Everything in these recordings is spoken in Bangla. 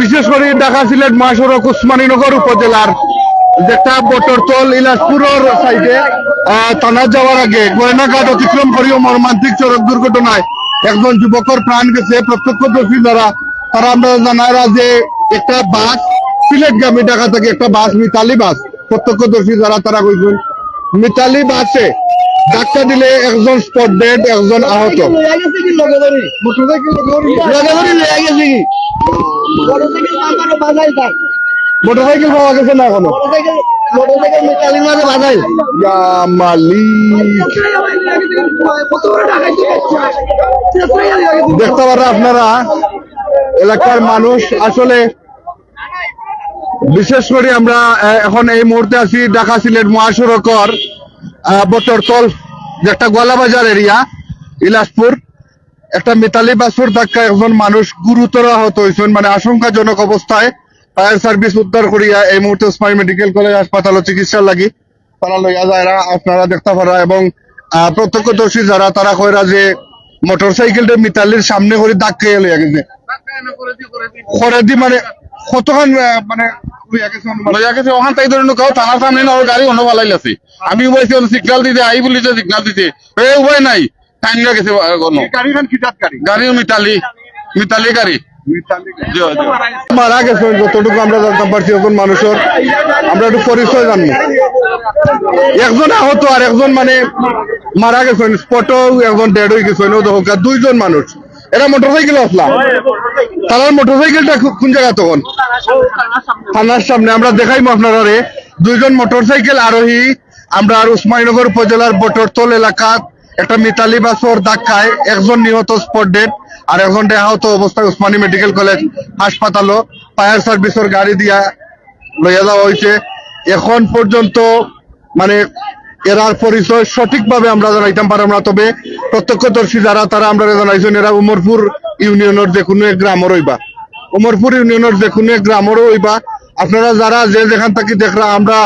বিশেষ করে ঢাকা সিলেট মহাসড়ক উসমানীনগর উপজেলার যেটা বটরতল ইলাসপুরের সাইডে থানা যাওয়ার আগে গয়নাঘাট অতিক্রম করিও মর্মান্তিক সড়ক দুর্ঘটনায় একজন যুবকের প্রাণ গেছে। প্রত্যক্ষদর্শী যারা তারা আমরা জানারা যে একটা বাস, সিলেটগামী ঢাকা থেকে একটা বাস, মিতালি বাস। প্রত্যক্ষদর্শী যারা তারা কইছেন, মিতালি বাসে ধাক্কা দিলে একজন স্পট ডেড একজন আহত। মোটরসাইকেল পাওয়া গেছে না এখনও? দেখতে পারেন আপনারা, এলাকার মানুষ। আসলে বিশেষ করে আমরা এখন এই মুহূর্তে আছি ঢাকা সিলেট মহাসড়কর। বটরতল যে একটা গোয়ালাবাজার এরিয়া ইলাসপুর একটা মিতালি বাসুর ধাক্কা একজন মানুষ গুরুতর আহত হয়েছেন মানে আশঙ্কাজনক অবস্থায় ফায়ার সার্ভিস উদ্ধার করিয়া এই মুহূর্তে ওসমানী মেডিকেল কলেজ হাসপাতাল চিকিৎসা লাগি তারা লইয়া যায় আপনারা দেখতে পারা এবং আহ, প্রত্যক্ষদর্শী যারা তারা কইরা যে মোটরসাইকেলটা মিতালির সামনে করে ধাক্কা লইয়া গেছে। মানে কতক্ষণ মানে লইয়া গেছে অনুমান? লইয়া গেছে ওখান তাই ধরে কাউ থানার সামনে না ওর গাড়ি অন্য ভালাই আছে আমি বলছি সিগনাল দিতে আই বলি সিগনাল দিতে এ উপায় নাই। টাইম গেছে আহ, কোনো। এই গাড়িখান কি জাত গাড়ি? গাড়ি মিতালি মিতালি গাড়ি। জি, জি। মারা গেছে যতটুকু আমরা জানতে পারছি এখন মানুষের। আমরা একটু পরিচয় জানব। একজন আহত আর একজন মানে মারা গেছেন স্পটও একজন ডেড হয়ে গেছেন দুইজন মানুষ। এরা মোটরসাইকেল আসলাম। তার মোটরসাইকেলটা কোন জায়গা তখন? থানার সামনে। আমরা দেখাইমো আপনারা রে দুইজন মোটরসাইকেল আরোহী। আমরা আর উসমানীনগর উপজেলার বটরতল এলাকা একটা মিতালি বাসর ধাক্কায় একজন নিহত স্পট ডেড আর একজন আহত অবস্থায় উসমানী মেডিকেল কলেজ হাসপাতালও ফায়ার সার্ভিসের গাড়ি দিয়া লইয়া যাওয়া হয়েছে এখন পর্যন্ত মানে এরার পরিচয় সঠিকভাবে আমরা জানাইতাম পারলাম না তবে প্রত্যক্ষদর্শী যারা, তারা আমরা জানাইছেন এরা উমরপুর ইউনিয়নের যে কোনো এক গ্রামর হইবা উমরপুর ইউনিয়নের যে কোনো এক গ্রামরও হইবা আপনারা যারা যে যেখান থেকে দেখরা, আমরা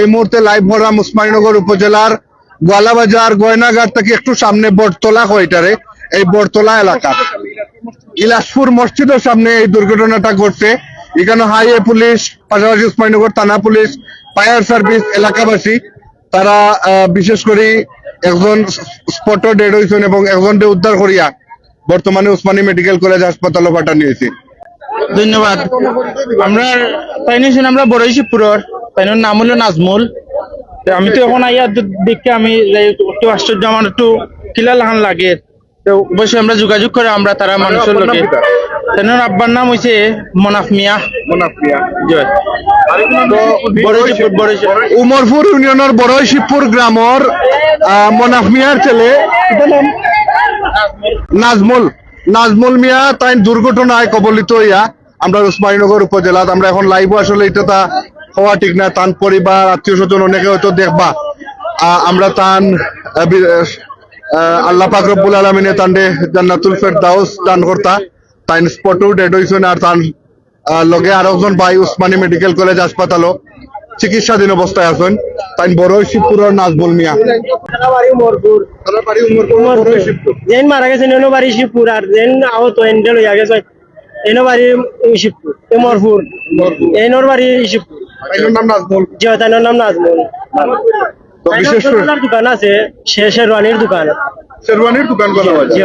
এই মুহূর্তে লাইভ ভরাম উসমানীনগর উপজেলার গোয়ালাবাজার, গয়নাঘাট থেকে একটু সামনে বটতলা কয়টারে এই বটতলা এলাকা। ইলাসপুর মসজিদের সামনে এই দুর্ঘটনাটা ঘটছে। এখানে হাইওয়ে পুলিশ, পাশাপাশি উসমানীনগর থানা পুলিশ, ফায়ার সার্ভিস এলাকাবাসী, তারা বিশেষ করে একজন স্পটও ডেড হয়েছেন এবং একজনকে উদ্ধার করিয়া বর্তমানে উসমানী মেডিকেল কলেজ হাসপাতালে পাঠানো হয়েছে ধন্যবাদ। আমরা তাই নিয়েছেন আমরা বড় শিবপুরের। তাই নাম হলো নাজমুল। আমি তো এখন আইয়া দে- দেখে আমি একটু আশ্চর্য আমার একটু কিলা লাহান লাগে। তো অবশ্যই আমরা যোগাযোগ করে আমরা তারা মানুষের লোকে তাই আব্বার নাম হয়েছে মনাফ মিয়া। জয়। মিয়া শিবপুর উমরপুর ইউনিয়নের বড় শিবপুর গ্রামর মনাফ মিয়ার ছেলে। নাজমুল। নাজমুল মিয়া তাই দুর্ঘটনায় কবলিত হইয়া আমরা উসমানীনগর উপজেলাত আমরা এখন লাইভ আসলে এটা তা হওয়া ঠিক না। তান পরিবার, আত্মীয় স্বজন অনেকে হয়তো দেখবা। আমরা তান আল্লাহ পাক রব্বুল আলমিনে তান্ডে জান্নাতুল ফেরদাউস দান কর্তা। তাইন স্পটও ডেড হয়েছেন আর তান লগে আর একজন ভাই উসমানী মেডিকেল কলেজ হাসপাতালও চিকিৎসাধীন অবস্থায় আছেন। তাই বড় শিবপুরের নাজবুল মিয়া। যেন মারা এনো বাড়ি শিবপুর আর যেন আহত এনডে লইয়া গেছে এনো বাড়ি শিবপুর এমরপুর এনোর বাড়ি শিবপুর। নাম নাজমুল। জিয়া তাইনোর নাম নাজমুল। তো বিশেষ করে তাইনোর দোকান আছে সে শেরওয়ানির দোকান। শেরওয়ানির দোকান করা জি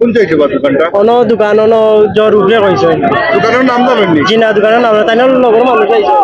কোন যাইছে বা দোকানটা? কোনো দোকান ono জ্বর উপরে কইছে। দোকানের নাম জানেননি? জিনা দোকানের নাম তাইনোর লগর মানুষ আইছে।